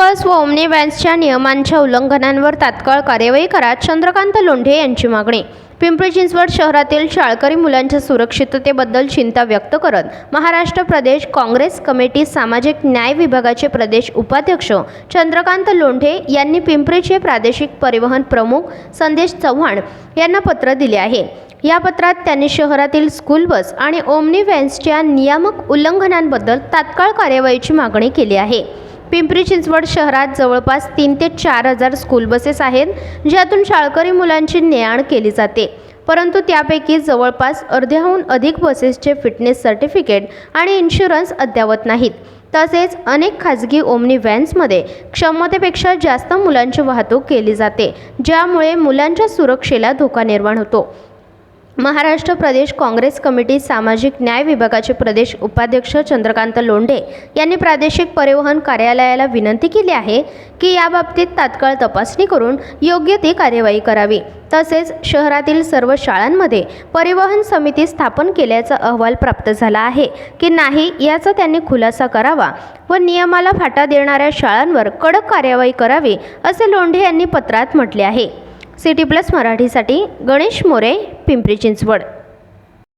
व ओमनी व्हॅन्सच्या नियमांच्या उल्लंघनांवर तात्काळ कार्यवाही करा चंद्रकांत लोंढे यांची मागणी. पिंपरी चिंचवड शहरातील शाळकरी मुलांच्या सुरक्षिततेबद्दल चिंता व्यक्त करत महाराष्ट्र प्रदेश काँग्रेस कमिटी सामाजिक न्याय विभागाचे प्रदेश उपाध्यक्ष चंद्रकांत लोंढे यांनी पिंपरीचे प्रादेशिक परिवहन प्रमुख संदेश चव्हाण यांना पत्र दिले आहे. या पत्रात त्यांनी शहरातील स्कूल बस आणि ओमनी व्हॅन्सच्या नियामक उल्लंघनांबद्दल तात्काळ कार्यवाहीची मागणी केली आहे. पिंपरी चिंचवड शहरात जवळपास तीन ते चार हजार स्कूल बसेस आहेत ज्यातून शाळकरी मुलांची ने आण केली जाते. परंतु त्यापैकी जवळपास अर्ध्याहून अधिक बसेसचे फिटनेस सर्टिफिकेट आणि इन्शुरन्स अद्ययावत नाहीत. तसेच अनेक खाजगी ओमनी व्हॅन्समध्ये क्षमतेपेक्षा जास्त मुलांची वाहतूक केली जाते ज्यामुळे मुलांच्या सुरक्षेला धोका निर्माण होतो. महाराष्ट्र प्रदेश काँग्रेस कमिटी सामाजिक न्याय विभागाचे प्रदेश उपाध्यक्ष चंद्रकांत लोंढे यांनी प्रादेशिक परिवहन कार्यालयाला विनंती केली आहे की याबाबतीत तात्काळ तपासणी करून योग्य ती कार्यवाही करावी. तसेच शहरातील सर्व शाळांमध्ये परिवहन समिती स्थापन केल्याचा अहवाल प्राप्त झाला आहे की नाही याचा त्यांनी खुलासा करावा व नियमाला फाटा देणाऱ्या शाळांवर कडक कार्यवाही करावी असे लोंढे यांनी पत्रात म्हटले आहे. सिटी प्लस मराठीसाठी गणेश मोरे पिंपरी चिंचवड.